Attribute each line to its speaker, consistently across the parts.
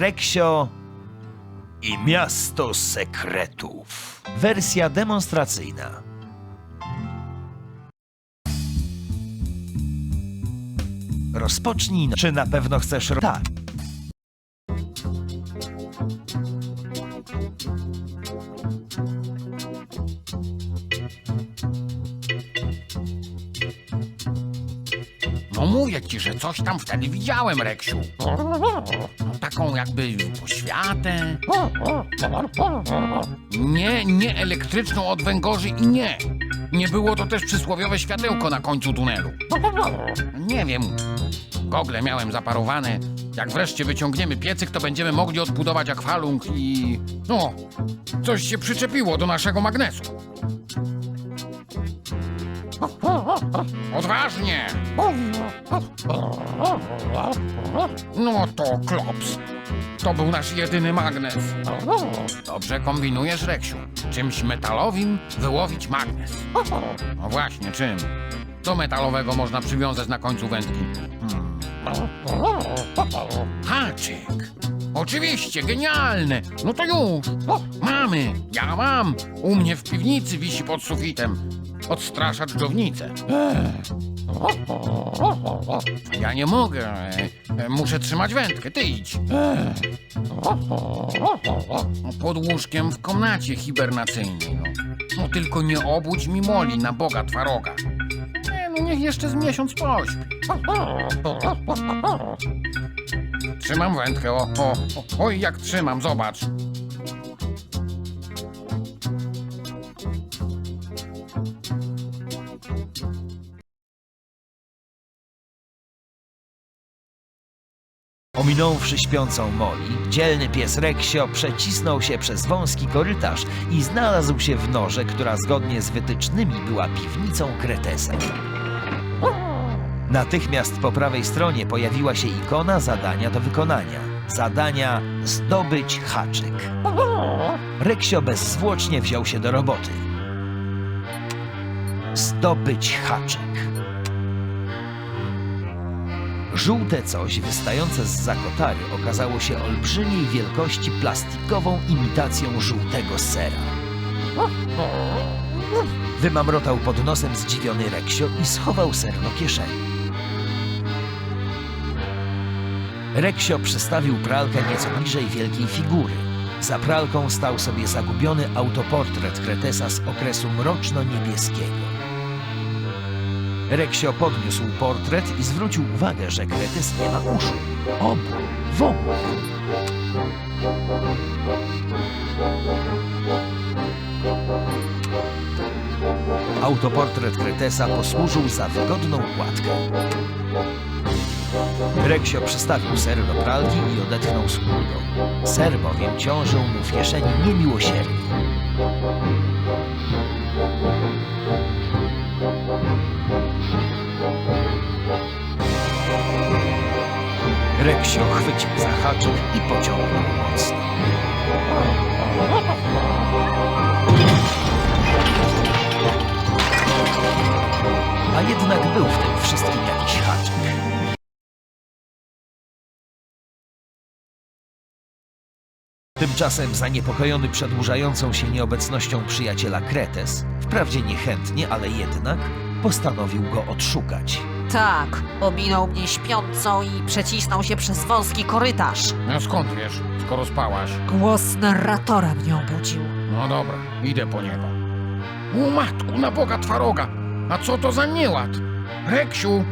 Speaker 1: Reksio i Miasto Sekretów. Wersja demonstracyjna. Rozpocznij. Czy na pewno chcesz. Tak.
Speaker 2: No mówię ci, że coś tam wtedy widziałem, Reksiu. No, taką jakby poświatę. Nie, nie elektryczną od węgorzy i nie. Nie było to też przysłowiowe światełko na końcu tunelu. Nie wiem. Gogle miałem zaparowane. Jak wreszcie wyciągniemy piecyk, to będziemy mogli odbudować akwalung i... No, coś się przyczepiło do naszego magnesu. Odważnie! No to klops. To był nasz jedyny magnes. Dobrze kombinujesz, Reksiu. Czymś metalowym wyłowić magnes. No właśnie, czym? Co metalowego można przywiązać na końcu wędki? Hmm. Haczyk. Oczywiście, genialne. No to już. Mamy. Ja mam. U mnie w piwnicy wisi pod sufitem. Odstrasza dżdżownicę. Ja nie mogę. Muszę trzymać wędkę. Ty idź. Pod łóżkiem w komnacie hibernacyjnej. No, no tylko nie obudź mi moli na Boga twaroga. Nie, no niech jeszcze z miesiąc pośpi. Trzymam wędkę, o, o, o, oj jak trzymam, zobacz.
Speaker 1: Ominąwszy śpiącą Moli, dzielny pies Reksio przecisnął się przez wąski korytarz i znalazł się w norze, która zgodnie z wytycznymi była piwnicą Kretesa. Natychmiast po prawej stronie pojawiła się ikona zadania do wykonania. Zadania zdobyć haczyk. Reksio bezzwłocznie wziął się do roboty. Zdobyć haczyk. Żółte coś wystające z zakotary okazało się olbrzymiej wielkości plastikową imitacją żółtego sera. Wymamrotał pod nosem zdziwiony Reksio i schował ser do kieszeni. Reksio przystawił pralkę nieco bliżej wielkiej figury. Za pralką stał sobie zagubiony autoportret Kretesa z okresu mroczno-niebieskiego. Reksio podniósł portret i zwrócił uwagę, że Kretes nie ma uszu. Obu, w. Autoportret Kretesa posłużył za wygodną kładkę. Reksio przystawił ser do pralki i odetchnął z ulgą. Ser bowiem ciążył mu w kieszeni niemiłosiernie. Reksio chwycił za haczyk i pociągnął mocno. A jednak był w tym wszystkim jakiś haczyk. Tymczasem zaniepokojony przedłużającą się nieobecnością przyjaciela Kretes, wprawdzie niechętnie, ale jednak, postanowił go odszukać.
Speaker 3: Tak, ominął mnie śpiącą i przecisnął się przez wąski korytarz.
Speaker 2: No skąd wiesz, skoro spałaś?
Speaker 3: Głos narratora mnie obudził.
Speaker 2: No dobra, idę po niego. O matku, na Boga twaroga! A co to za nieład? Reksiu!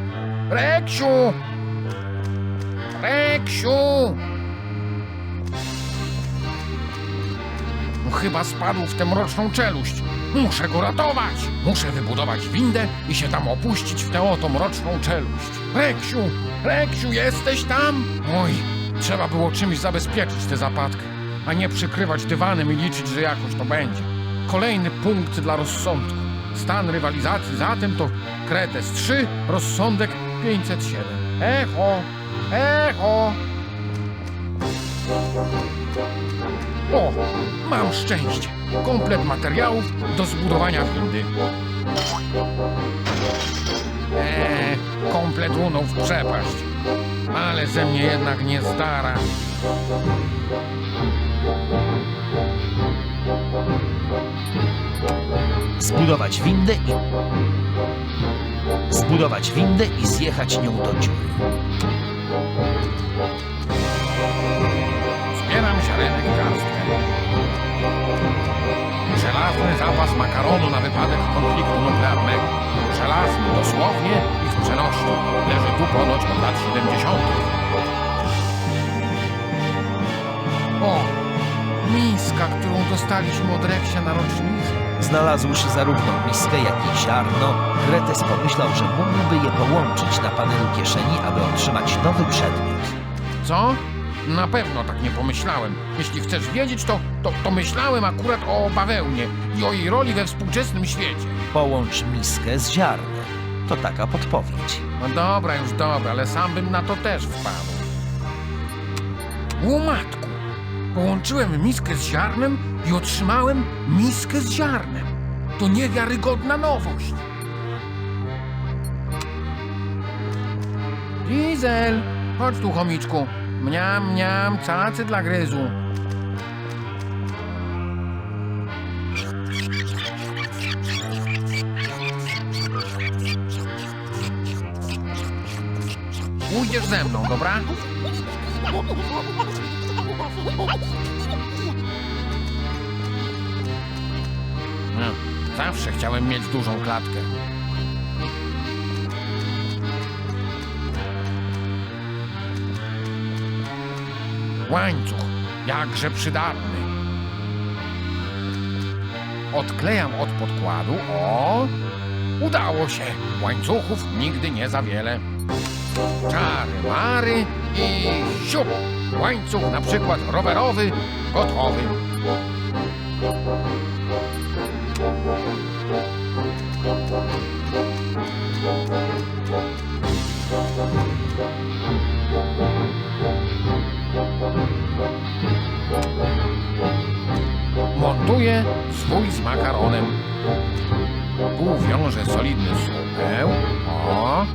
Speaker 2: Reksiu! Reksiu! Chyba spadł w tę mroczną czeluść. Muszę go ratować! Muszę wybudować windę i się tam opuścić w tę oto mroczną czeluść. Reksiu! Reksiu, jesteś tam? Oj, trzeba było czymś zabezpieczyć tę zapadkę, a nie przykrywać dywanem i liczyć, że jakoś to będzie. Kolejny punkt dla rozsądku. Stan rywalizacji zatem to Kretes 3, rozsądek 507. Echo! Echo! O, mam szczęście. Komplet materiałów do zbudowania windy. Eee, komplet runął w przepaść. Ale ze mnie jednak nie stara.
Speaker 1: Zbudować windę i... Zbudować windę i zjechać nią do dziury.
Speaker 2: Zbieram ziarenek garstkę. Żelazny zapas makaronu na wypadek konfliktu nuklearnego. Żelazny dosłownie i w przenośni. Leży tu ponoć od lat 70. O, miska, którą dostaliśmy od Reksia na rocznicę.
Speaker 1: Znalazłszy zarówno miskę, jak i ziarno, Kretes pomyślał, że mógłby je połączyć na panelu kieszeni, aby otrzymać nowy przedmiot.
Speaker 2: Co? Na pewno tak nie pomyślałem. Jeśli chcesz wiedzieć, to, to, to myślałem akurat o bawełnie i o jej roli we współczesnym świecie.
Speaker 1: Połącz miskę z ziarnem. To taka podpowiedź.
Speaker 2: No dobra, już dobra, ale sam bym na to też wpadł. Łomatku! Połączyłem miskę z ziarnem i otrzymałem miskę z ziarnem. To niewiarygodna nowość. Diesel! Chodź tu, chomiczku. Mniam, mniam, cacy dla gryzu. Pójdziesz ze mną, dobra? No, zawsze chciałem mieć dużą klatkę. Łańcuch, jakże przydatny. Odklejam od podkładu. O! Udało się. Łańcuchów nigdy nie za wiele. Czary mary i siup! Łańcuch na przykład rowerowy gotowy. Montuję swój z makaronem. Tu wiążę solidny supeł. O!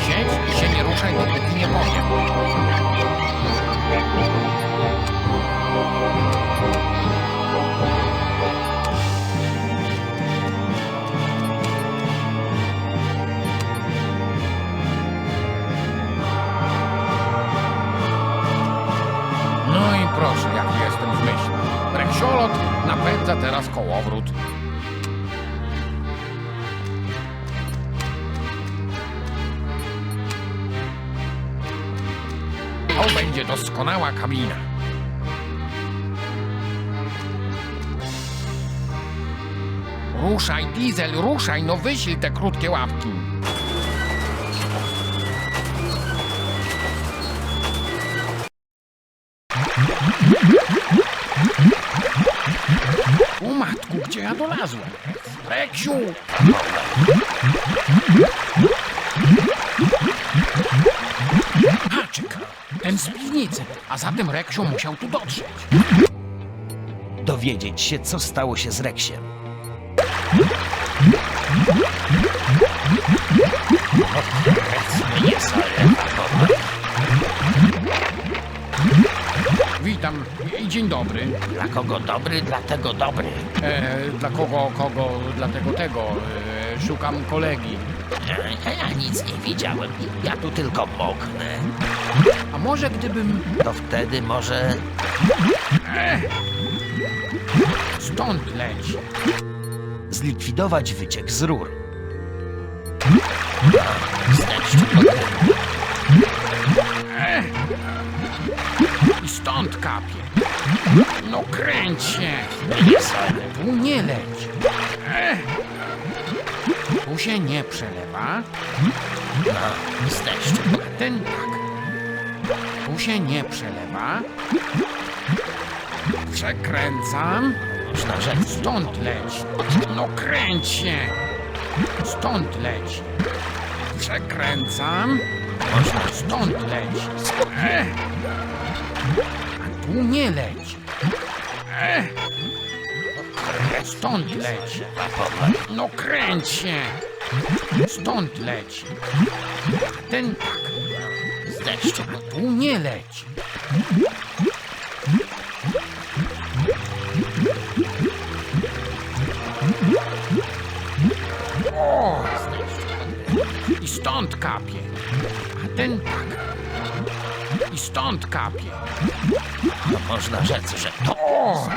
Speaker 2: Siedź i się nie ruszaj, dopóki nie powiem. To będzie doskonała kabina. Ruszaj, diesel, ruszaj, no wyślij te krótkie łapki. O matku, gdzie ja dolazłem? Reksiu! Haczyk, ten z piwnicy, a zatem Reksiu musiał tu dotrzeć.
Speaker 1: Dowiedzieć się, co stało się z Reksiem.
Speaker 2: Witam i dzień dobry.
Speaker 1: Dla kogo dobry, dla tego dobry.
Speaker 2: E, dla kogo, kogo, dla tego, tego. E, szukam kolegi.
Speaker 1: Ja, ja nic nie widziałem. Ja tu tylko moknę.
Speaker 2: A może gdybym
Speaker 1: To wtedy może
Speaker 2: stąd leci?
Speaker 1: zlikwidować wyciek z rur.
Speaker 2: I stąd kapie. No kręć się. Tu nie leć. Tu się nie przelewa. Ten tak. Tu się nie przelewa. Przekręcam.
Speaker 1: Można rzec.
Speaker 2: Stąd leci. No kręć się. Stąd leci. Przekręcam.
Speaker 1: Można
Speaker 2: Stąd leci. Ech. A tu nie leci. Ech. Stąd leci.
Speaker 1: Powoli.
Speaker 2: No kręć się. Stąd leci. Ten tak.
Speaker 1: Z deszczu.
Speaker 2: Tu nie leci. O! I stąd kapie. A ten tak. I stąd kapie.
Speaker 1: No można rzec, że to
Speaker 2: O!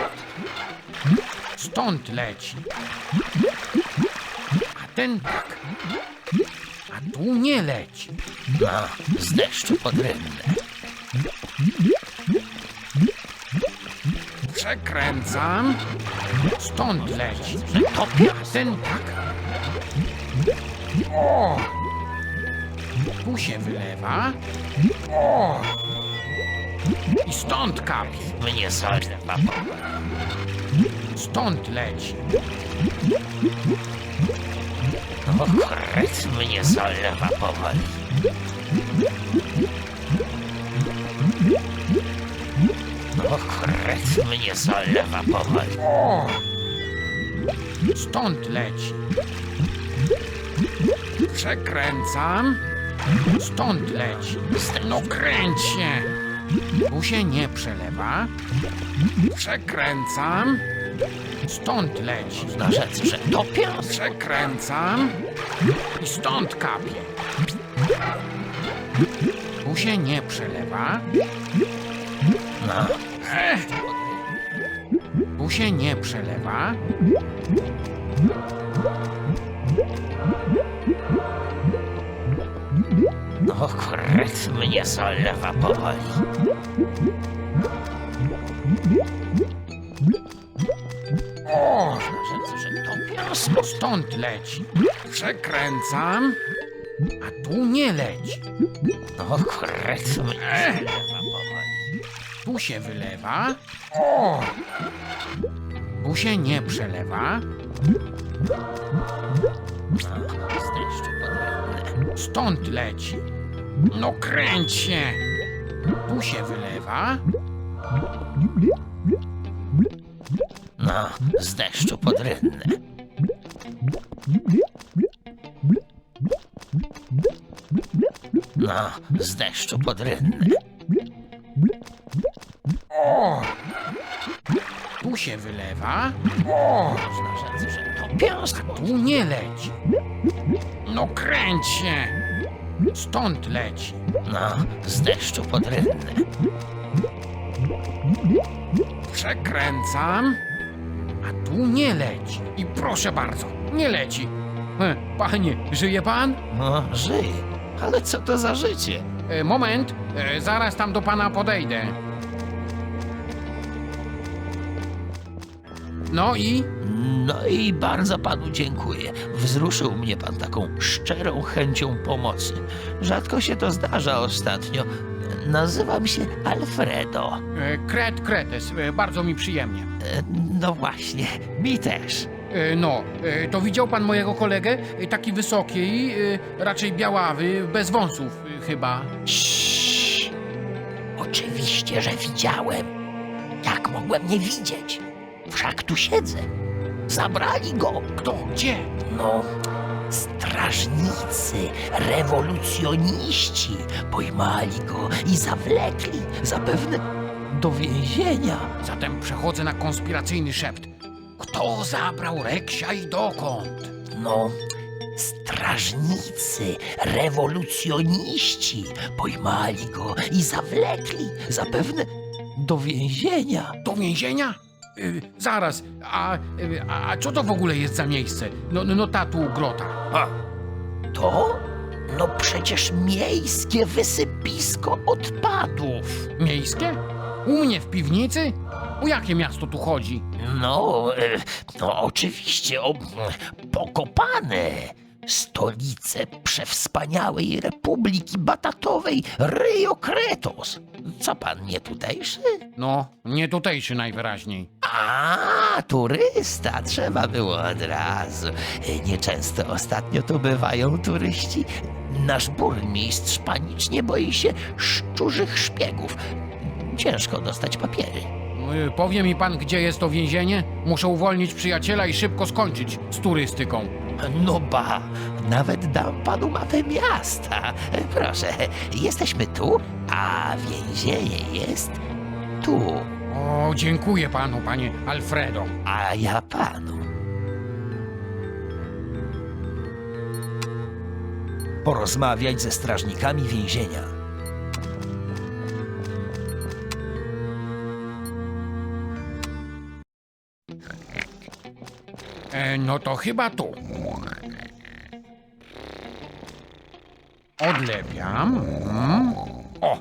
Speaker 2: Stąd leci. A ten tak. A tu nie leci.
Speaker 1: no, z deszczu pod rynne.
Speaker 2: Przekręcam. Stąd leci.
Speaker 1: Topia.
Speaker 2: Ten tak. O! Tu się wylewa. O! I stąd kapie.
Speaker 1: Mnie solne papowa.
Speaker 2: Stąd leci.
Speaker 1: O kret, mnie solne powoli. O kret, mnie solne powoli.
Speaker 2: O! Stąd leci. Przekręcam. Stąd leci. No kręć się. Tu się nie przelewa. Przekręcam. Stąd leci.
Speaker 1: Rzec, że topia.
Speaker 2: Przekręcam. I stąd kapie. Tu się nie przelewa.
Speaker 1: No,
Speaker 2: Ech. Tu się nie przelewa.
Speaker 1: o kret, mnie solne powoli.
Speaker 2: Stąd leci. Przekręcam. A tu nie leci.
Speaker 1: O solne powoli.
Speaker 2: Tu się wylewa. O! Tu się nie przelewa. Stąd leci. No kręć się. Tu się wylewa.
Speaker 1: No, z deszczu pod. No, z deszczu pod.
Speaker 2: O! Tu się wylewa. O!
Speaker 1: Można rzec, że to piąsk.
Speaker 2: Tu nie leci. No kręć się. Stąd leci.
Speaker 1: No, z deszczu pod.
Speaker 2: Przekręcam. A tu nie leci. I proszę bardzo, nie leci. E, Panie, żyje pan?
Speaker 1: No, żyj. Ale co to za życie?
Speaker 2: E, Moment, e, zaraz tam do pana podejdę. No i?
Speaker 1: No i bardzo panu dziękuję. Wzruszył mnie pan taką szczerą chęcią pomocy. Rzadko się to zdarza ostatnio. Nazywam się Alfredo.
Speaker 2: E, Kret Kretes, e, bardzo mi przyjemnie.
Speaker 1: E, No właśnie, mi też.
Speaker 2: E, No, e, to widział pan mojego kolegę? E, Taki wysoki, raczej białawy, bez wąsów chyba.
Speaker 1: Ciii. Oczywiście, że widziałem. Jak mogłem nie widzieć? Wszak tu siedzę. Zabrali go.
Speaker 2: Kto? Gdzie?
Speaker 1: No, strażnicy, rewolucjoniści pojmali go i zawlekli zapewne do więzienia.
Speaker 2: Zatem przechodzę na konspiracyjny szept. Kto zabrał Reksia i dokąd?
Speaker 1: No, strażnicy, rewolucjoniści pojmali go i zawlekli zapewne do więzienia.
Speaker 2: Do więzienia? Y, zaraz, a, y, a, co to w ogóle jest za miejsce? No, no, no ta tu grota.
Speaker 1: A to? No przecież miejskie wysypisko odpadów.
Speaker 2: Miejskie? U mnie w piwnicy? O jakie miasto tu chodzi?
Speaker 1: No, e, no oczywiście, o, pokopane. Stolice przewspaniałej Republiki Batatowej Rio Kretos. Co pan nie tutejszy?
Speaker 2: No, nie tutejszy najwyraźniej.
Speaker 1: A, turysta, trzeba było od razu. Nieczęsto ostatnio tu bywają turyści. Nasz burmistrz panicznie boi się szczurzych szpiegów. Ciężko dostać papiery.
Speaker 2: Y, powie mi pan, gdzie jest to więzienie? Muszę uwolnić przyjaciela i szybko skończyć z turystyką.
Speaker 1: No ba, nawet dam panu mapę miasta. Proszę, jesteśmy tu, a więzienie jest tu,
Speaker 2: O, dziękuję panu, panie Alfredo.
Speaker 1: a ja panu. Porozmawiać ze strażnikami więzienia.
Speaker 2: No to chyba tu. Odlepiam. O!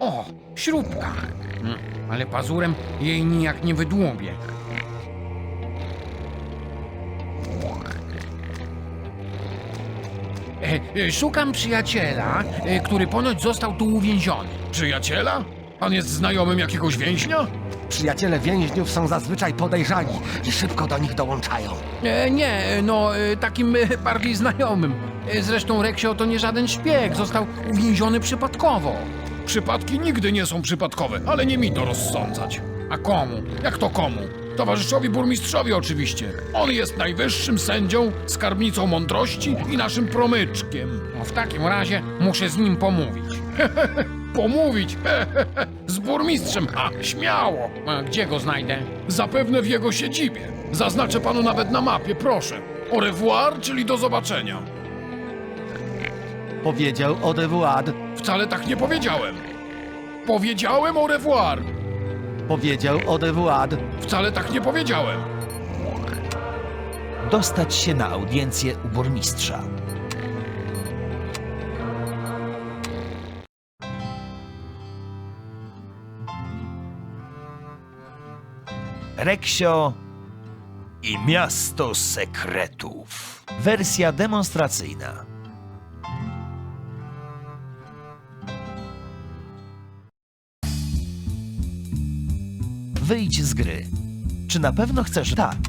Speaker 2: O, śrubka. Mm, Ale pazurem jej nijak nie wydłubię. E, e, Szukam przyjaciela, e, który ponoć został tu uwięziony.
Speaker 4: Przyjaciela? Pan jest znajomym jakiegoś więźnia?
Speaker 5: Przyjaciele więźniów są zazwyczaj podejrzani i szybko do nich dołączają.
Speaker 2: E, nie, no e, takim e, bardziej znajomym. E, zresztą Reksio to nie żaden szpieg, został uwięziony przypadkowo.
Speaker 4: Przypadki nigdy nie są przypadkowe, ale nie mi to rozsądzać.
Speaker 2: A komu?
Speaker 4: Jak to komu? Towarzyszowi burmistrzowi oczywiście. On jest najwyższym sędzią, skarbnicą mądrości i naszym promyczkiem.
Speaker 2: No, w takim razie muszę z nim pomówić.
Speaker 4: Pomówić z burmistrzem, ha, śmiało.
Speaker 2: A gdzie go znajdę?
Speaker 4: Zapewne w jego siedzibie. Zaznaczę panu nawet na mapie, proszę. Au revoir, czyli do zobaczenia.
Speaker 5: Powiedział revoir.
Speaker 4: Wcale tak nie powiedziałem. Powiedziałem au revoir.
Speaker 5: Powiedział revoir.
Speaker 4: Wcale tak nie powiedziałem.
Speaker 1: Dostać się na audiencję u burmistrza. Reksio i miasto sekretów. Wersja demonstracyjna. Wyjdź z gry. Czy na pewno chcesz tak?